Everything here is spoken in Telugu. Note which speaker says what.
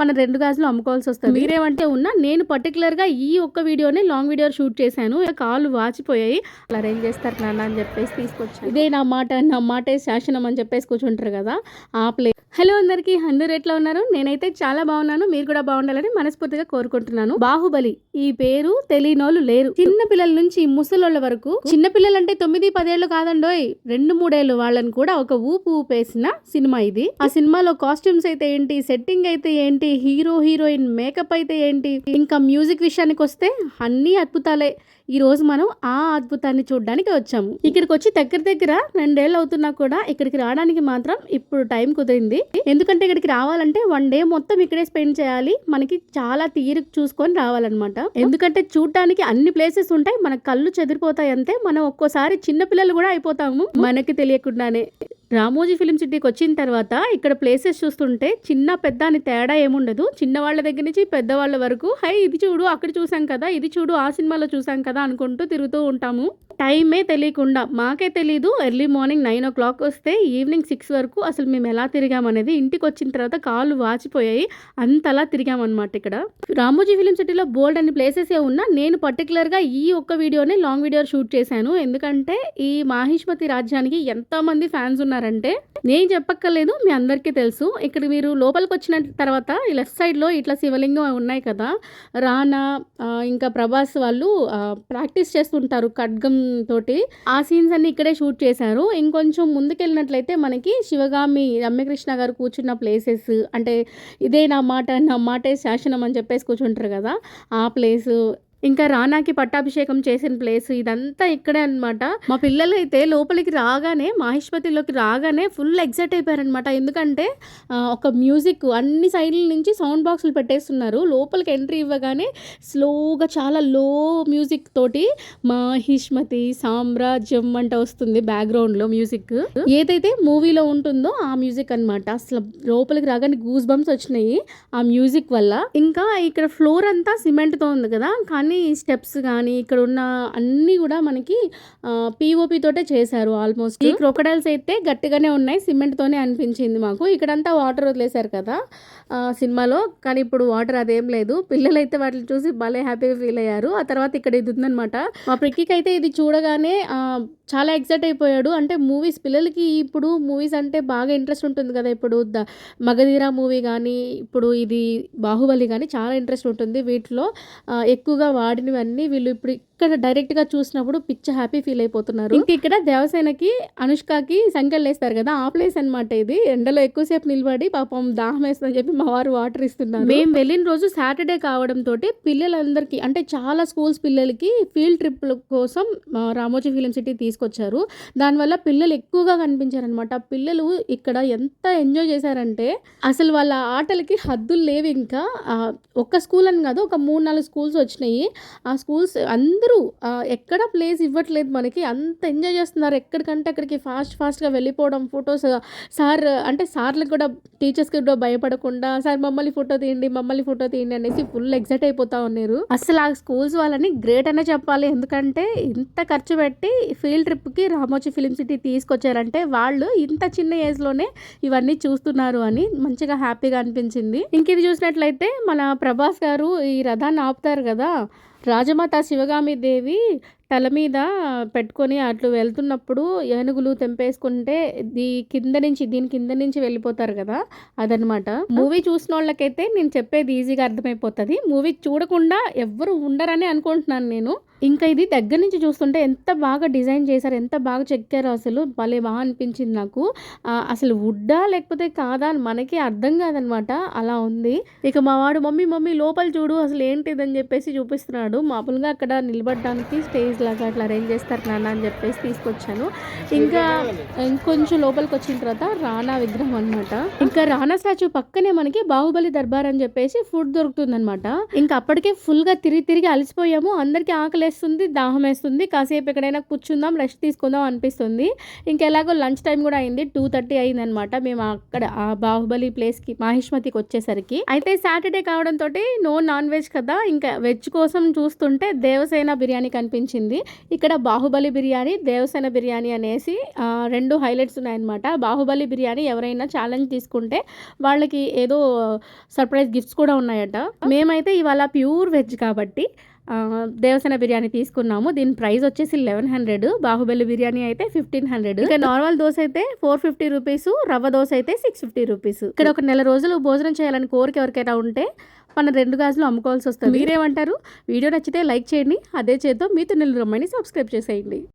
Speaker 1: మన రెండు గాజులు అమ్ముకోవాల్సి వస్తుంది మీరేమంటే ఉన్నా నేను పర్టికులర్గా ఈ ఒక్క వీడియోని లాంగ్ వీడియో షూట్ చేశాను. కాళ్ళు వాచిపోయాయి. అలా అరేంజ్ చేస్తారు నాన్న అని చెప్పేసి తీసుకొచ్చాను. ఇదే నా మాట నా మాటే శాసనం అని చెప్పేసి కూర్చుంటారు కదా ఆ ప్లే హలో అందరికీ అందరూ ఎట్లా ఉన్నారు? నేనైతే చాలా బాగున్నాను. మీరు కూడా బాగుండాలని మనస్ఫూర్తిగా కోరుకుంటున్నాను. బాహుబలి ఈ పేరు తెలియనోళ్ళు లేరు. చిన్న పిల్లల నుంచి ముసలోళ్ళ వరకు చిన్న పిల్లలంటే తొమ్మిది పదేళ్ళు కాదండోయ్ రెండు మూడేళ్ళు వాళ్ళని కూడా ఒక ఊపు ఊపేసిన సినిమా ఇది. ఆ సినిమాలో కాస్ట్యూమ్స్ అయితే ఏంటి సెట్టింగ్ అయితే ఏంటి హీరో హీరోయిన్ మేకప్ అయితే ఏంటి? ఇంకా మ్యూజిక్ విషయానికి వస్తే అన్ని అద్భుతాలే. ఈ రోజు మనం ఆ అద్భుతాన్ని చూడడానికి వచ్చాము. ఇక్కడికి వచ్చి దగ్గర దగ్గర రెండేళ్ళు అవుతున్నా కూడా ఇక్కడికి రావడానికి మాత్రం ఇప్పుడు టైం కుదిరింది. ఎందుకంటే ఇక్కడికి రావాలంటే వన్ డే మొత్తం ఇక్కడే స్పెండ్ చేయాలి. మనకి చాలా తీరు చూసుకొని రావాలన్నమాట. ఎందుకంటే చూడటానికి అన్ని ప్లేసెస్ ఉంటాయి. మన కళ్ళు చెదిరిపోతాయి అంతే. మనం ఒక్కోసారి చిన్న పిల్లలు కూడా అయిపోతాము. మనకి తెలియకుండానే. రామోజీ ఫిలిం సిటీకి వచ్చిన తర్వాత ఇక్కడ ప్లేసెస్ చూస్తుంటే చిన్న పెద్ద అని తేడా ఏముండదు. చిన్నవాళ్ళ దగ్గర నుంచి పెద్దవాళ్ళ వరకు హై ఇది చూడు అక్కడ చూసాం కదా ఇది చూడు ఆ సినిమాలో చూసాం కదా అనుకుంటూ తిరుగుతూ ఉంటాము. టైమే తెలియకుండా మాకే తెలీదు. Early morning nine o'clock వస్తే ఈవినింగ్ సిక్స్ వరకు అసలు మేము ఎలా తిరిగామనేది ఇంటికి వచ్చిన తర్వాత కాళ్ళు వాచిపోయాయి. అంతలా తిరిగామన్నమాట ఇక్కడ. రామోజీ ఫిలిం సిటీలో బోల్డ్ అనే ప్లేసెస్ ఏ ఉన్నా నేను పర్టికులర్గా ఈ ఒక్క వీడియోని లాంగ్ వీడియో షూట్ చేశాను. ఎందుకంటే ఈ మాహిష్మతి రాజ్యానికి ఎంతమంది ఫ్యాన్స్ ఉన్నారంటే నేను చెప్పక్కర్లేదు మీ అందరికీ తెలుసు. ఇక్కడ మీరు లోపలికి వచ్చిన తర్వాత లెఫ్ట్ సైడ్లో ఇట్లా శివలింగం ఉన్నాయి కదా రానా ఇంకా ప్రభాస్ వాళ్ళు ప్రాక్టీస్ చేస్తుంటారు ఖడ్గం తోటి. ఆ సీన్స్ అన్ని ఇక్కడే షూట్ చేశారు. ఇంకొంచెం ముందుకెళ్ళినట్లయితే మనకి శివగామి రమ్యకృష్ణ గారు కూర్చున్న ప్లేసెస్ అంటే ఇదే నా మాట నా మాటే శాసనం అని చెప్పేసి కూర్చుంటారు కదా ఆ ప్లేస్ ఇంకా రానాకి పట్టాభిషేకం చేసిన ప్లేస్ ఇదంతా ఇక్కడే అనమాట మా పిల్లలు అయితే లోపలికి రాగానే మాహిష్మతిలోకి రాగానే ఫుల్ ఎగ్జైట్ అయిపోయారనమాట ఎందుకంటే ఒక మ్యూజిక్ అన్ని సైడ్ల నుంచి సౌండ్ బాక్సులు పెట్టేస్తున్నారు. లోపలికి ఎంట్రీ ఇవ్వగానే స్లోగా చాలా లో మ్యూజిక్ తోటి మహిష్మతి సామ్రాజ్యం అంట వస్తుంది బ్యాక్గ్రౌండ్లో మ్యూజిక్ ఏదైతే మూవీలో ఉంటుందో ఆ మ్యూజిక్ అన్నమాట. అసలు లోపలికి రాగానే గూస్ బంప్స్ వచ్చినాయి ఆ మ్యూజిక్ వల్ల. ఇంకా ఇక్కడ ఫ్లోర్ అంతా సిమెంట్తో ఉంది కదా. కానీ స్టెప్స్ కానీ ఇక్కడ ఉన్న అన్నీ కూడా మనకి పిఓపి తోటే చేశారు ఆల్మోస్ట్. ఈ క్రొకడైల్స్ అయితే గట్టిగానే ఉన్నాయి సిమెంట్ తోనే అనిపించింది మాకు. ఇక్కడంతా వాటర్ వదిలేశారు కదా సినిమాలో. కానీ ఇప్పుడు వాటర్ అదేం లేదు. పిల్లలు అయితే వాటిని చూసి భలే హ్యాపీగా ఫీల్ అయ్యారు. ఆ తర్వాత ఇక్కడ ఇది ఉందన్నమాట. మా ప్రిక్కికి అయితే ఇది చూడగానే చాలా ఎక్సైట్ అయిపోయాడు. అంటే మూవీస్ పిల్లలకి ఇప్పుడు మూవీస్ అంటే బాగా ఇంట్రెస్ట్ ఉంటుంది కదా. ఇప్పుడు ద మగధీర మూవీ కానీ ఇప్పుడు ఇది బాహుబలి కానీ చాలా ఇంట్రెస్ట్ ఉంటుంది. వీటిలో ఎక్కువగా వాడినవన్నీ వీళ్ళు ఇప్పుడు ఇక్కడ డైరెక్ట్గా చూసినప్పుడు పిచ్చ హ్యాపీ ఫీల్ అయిపోతున్నారు. ఇంక ఇక్కడ దేవసేనకి అనుష్కకి సంఖ్యలు వేస్తారు కదా ఆ ప్లేస్ అన్నమాట ఇది. ఎండలో ఎక్కువసేపు నిలబడి పాపం దాహం వేస్తుందని చెప్పి మా వారు వాటర్ ఇస్తున్నారు. మేము వెళ్ళిన రోజు సాటర్డే కావడం తోటి పిల్లలందరికీ అంటే చాలా స్కూల్స్ పిల్లలకి ఫీల్డ్ ట్రిప్ కోసం రామోజీ ఫిలిం సిటీ తీసుకొచ్చారు. దానివల్ల పిల్లలు ఎక్కువగా కనిపించారనమాట పిల్లలు ఇక్కడ ఎంత ఎంజాయ్ చేశారంటే అసలు వాళ్ళ ఆటలకి హద్దులు లేవు ఇంకా. ఒక్క స్కూల్ అని కాదు ఒక మూడు నాలుగు స్కూల్స్ వచ్చినాయి. ఆ స్కూల్స్ అందరూ ఎవరు ఎక్కడ ప్లేస్ ఇవ్వట్లేదు మనకి. అంత ఎంజాయ్ చేస్తున్నారు. ఎక్కడికంటే అక్కడికి ఫాస్ట్ ఫాస్ట్గా వెళ్ళిపోవడం ఫొటోస్ సార్ అంటే సార్లకు కూడా టీచర్స్కి కూడా భయపడకుండా సార్ మమ్మల్ని ఫోటో తీయండి మమ్మల్ని ఫోటో తీయండి అనేసి ఫుల్ ఎగ్జైట్ అయిపోతా ఉన్నారు. అసలు ఆ స్కూల్స్ వాళ్ళని గ్రేట్ అనే చెప్పాలి. ఎందుకంటే ఇంత ఖర్చు పెట్టి ఫీల్డ్ ట్రిప్కి రామోజీ ఫిలిం సిటీ తీసుకొచ్చారంటే వాళ్ళు ఇంత చిన్న ఏజ్లోనే ఇవన్నీ చూస్తున్నారు అని మంచిగా హ్యాపీగా అనిపించింది. ఇంక ఇది చూసినట్లయితే మన ప్రభాస్ గారు ఈ రథాన్ని ఆపుతారు కదా రాజమాత శివగామి దేవి తల మీద పెట్టుకొని అట్లు వెళ్తున్నప్పుడు ఏనుగులు తెంపేసుకుంటే దీ కింద నుంచి దీని కింద నుంచి వెళ్ళిపోతారు కదా అదనమాట మూవీ చూసిన వాళ్ళకైతే నేను చెప్పేది ఈజీగా అర్థమైపోతుంది. మూవీ చూడకుండా ఎవ్వరు ఉండరని అనుకుంటున్నాను నేను. ఇంకా ఇది దగ్గర నుంచి చూస్తుంటే ఎంత బాగా డిజైన్ చేశారు ఎంత బాగా చెక్కారో అసలు. భలే బాగా అనిపించింది నాకు. అసలు వుడ్డా లేకపోతే కాదా అని మనకి అర్థం కాదనమాట. అలా ఉంది. ఇక మా వాడు మమ్మీ మమ్మీ లోపల చూడు అసలు ఏంటిదని చెప్పేసి చూపిస్తున్నాడు. మామూలుగా అక్కడ నిలబడడానికి స్టేజ్ లాగా అట్లా అరేంజ్ చేస్తారు నాన్న అని చెప్పేసి తీసుకొచ్చాను. ఇంకా ఇంకొంచెం లోపలికి వచ్చిన తర్వాత రాణా విగ్రహం అన్నమాట. ఇంకా రాణా స్టాచ్యూ పక్కనే మనకి బాహుబలి దర్బార్ అని చెప్పేసి ఫుడ్ దొరుకుతుంది అనమాట ఇంకా అప్పటికే ఫుల్గా తిరిగి తిరిగి అలసిపోయాము. అందరికీ ఆకలి వేస్తుంది దాహం వేస్తుంది. కాసేపు ఎక్కడైనా కూర్చుందాం రెస్ట్ తీసుకుందాం అనిపిస్తుంది. ఇంకెలాగో లంచ్ టైం కూడా అయింది. టూ థర్టీ అయిందనమాట మేము అక్కడ ఆ బాహుబలి ప్లేస్కి మహిష్మతికి వచ్చేసరికి. అయితే సాటర్డే కావడంతో నో నాన్ వెజ్ కదా. ఇంకా వెజ్ కోసం చూస్తుంటే దేవసేన బిర్యానీ కనిపించింది. ఇక్కడ బాహుబలి బిర్యానీ దేవసేన బిర్యానీ అనేసి రెండు హైలైట్స్ ఉన్నాయన్నమాట. బాహుబలి బిర్యానీ ఎవరైనా ఛాలెంజ్ తీసుకుంటే వాళ్ళకి ఏదో సర్ప్రైజ్ గిఫ్ట్స్ కూడా ఉన్నాయట. మేమైతే ఇవాళ ప్యూర్ వెజ్ కాబట్టి దేవసేన బిర్యానీ తీసుకున్నాము. దీని ప్రైస్ వచ్చేసి లెవెన్ హండ్రెడ్ బాహుబలి బిర్యానీ అయితే ఫిఫ్టీన్ హండ్రెడ్ ఇక నార్మల్ దోశ అయితే four fifty rupees rava dosa అయితే సిక్స్ ఫిఫ్టీ రూపీస్ ఇక్కడ ఒక నెల రోజులు భోజనం చేయాలని కోరిక ఎవరికైనా ఉంటే మన రెండు గాజులు అమ్ముకోవాల్సి వస్తుంది. మీరేమంటారు? వీడియో నచ్చితే లైక్ చేయండి. అదే చేద్దాం మీతో నిల్ రమ్మని సబ్స్క్రైబ్ చేసేయండి.